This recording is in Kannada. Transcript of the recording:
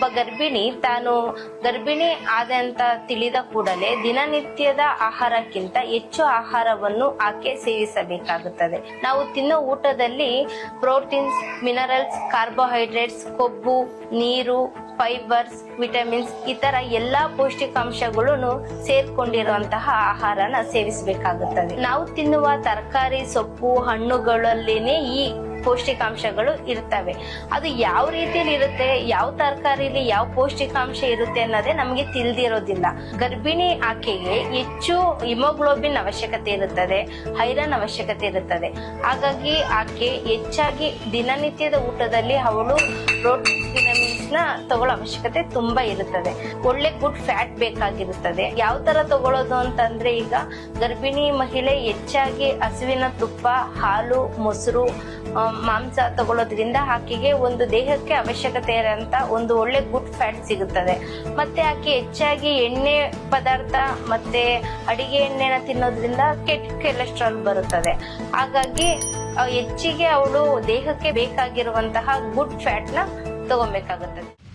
ಗರ್ಭಿಣಿ ತಾನು ಗರ್ಭಿಣಿ ಆದ ಅಂತ ತಿಳಿದ ಕೂಡಲೇ ದಿನನಿತ್ಯದ ಆಹಾರಕ್ಕಿಂತ ಹೆಚ್ಚು ಆಹಾರವನ್ನು ಆಕೆ ಸೇವಿಸಬೇಕಾಗುತ್ತದೆ. ನಾವು ತಿನ್ನೋ ಊಟದಲ್ಲಿ ಪ್ರೋಟೀನ್ಸ್, ಮಿನರಲ್ಸ್, ಕಾರ್ಬೋಹೈಡ್ರೇಟ್ಸ್, ಕೊಬ್ಬು, ನೀರು, ಫೈಬರ್ಸ್, ವಿಟಮಿನ್ಸ್ ಈ ತರ ಎಲ್ಲಾ ಪೌಷ್ಟಿಕಾಂಶಗಳನ್ನು ಸೇರ್ಕೊಂಡಿರುವಂತಹ ಆಹಾರನ ಸೇವಿಸಬೇಕಾಗುತ್ತದೆ. ನಾವು ತಿನ್ನುವ ತರಕಾರಿ, ಸೊಪ್ಪು, ಹಣ್ಣುಗಳಲ್ಲಿನೇ ಈ ಪೌಷ್ಟಿಕಾಂಶಗಳು ಇರ್ತವೆ. ಅದು ಯಾವ ರೀತಿಯಲ್ಲಿ ಇರುತ್ತೆ, ಯಾವ ತರಕಾರಿಲಿ ಯಾವ ಪೌಷ್ಟಿಕಾಂಶ ಇರುತ್ತೆ ಅನ್ನೋದೇ ನಮಗೆ ತಿಳಿದಿರೋದಿಲ್ಲ. ಗರ್ಭಿಣಿ ಆಕೆಗೆ ಹೆಚ್ಚು ಹಿಮೋಗ್ಲೋಬಿನ್ ಅವಶ್ಯಕತೆ ಇರುತ್ತದೆ ಐರನ್ ಅವಶ್ಯಕತೆ ಇರುತ್ತದೆ. ಹಾಗಾಗಿ ಆಕೆ ಹೆಚ್ಚಾಗಿ ದಿನನಿತ್ಯದ ಊಟದಲ್ಲಿ ಅವಳು ಪ್ರೋಟೀನ್ಸ್ ನ ತಗೊಳ್ಳೋ ಅವಶ್ಯಕತೆ ತುಂಬಾ ಇರುತ್ತದೆ. ಒಳ್ಳೆ ಗುಡ್ ಫ್ಯಾಟ್ ಬೇಕಾಗಿರುತ್ತದೆ. ಯಾವ ತರ ತಗೊಳ್ಳೋದು ಅಂತಂದ್ರೆ ಈಗ ಗರ್ಭಿಣಿ ಮಹಿಳೆ ಹೆಚ್ಚಾಗಿ ಹಸುವಿನ ತುಪ್ಪ, ಹಾಲು, ಮೊಸರು ಮಾಂಸ ತಗೊಳ್ಳೋದ್ರಿಂದ ಆಕೆಗೆ ಒಂದು ದೇಹಕ್ಕೆ ಅವಶ್ಯಕತೆ ಇರೋಂತ ಒಂದು ಒಳ್ಳೆ ಗುಡ್ ಫ್ಯಾಟ್ ಸಿಗುತ್ತದೆ. ಮತ್ತೆ ಆಕೆ ಹೆಚ್ಚಾಗಿ ಎಣ್ಣೆ ಪದಾರ್ಥ ಮತ್ತೆ ಅಡಿಗೆ ಎಣ್ಣೆನ ತಿನ್ನೋದ್ರಿಂದ ಕೆಟ್ಟ ಕೊಲೆಸ್ಟ್ರಾಲ್ ಬರುತ್ತದೆ. ಹಾಗಾಗಿ ಹೆಚ್ಚಿಗೆ ಅವಳು ದೇಹಕ್ಕೆ ಬೇಕಾಗಿರುವಂತಹ ಗುಡ್ ಫ್ಯಾಟ್ನ ತಗೊಬೇಕಾಗುತ್ತದೆ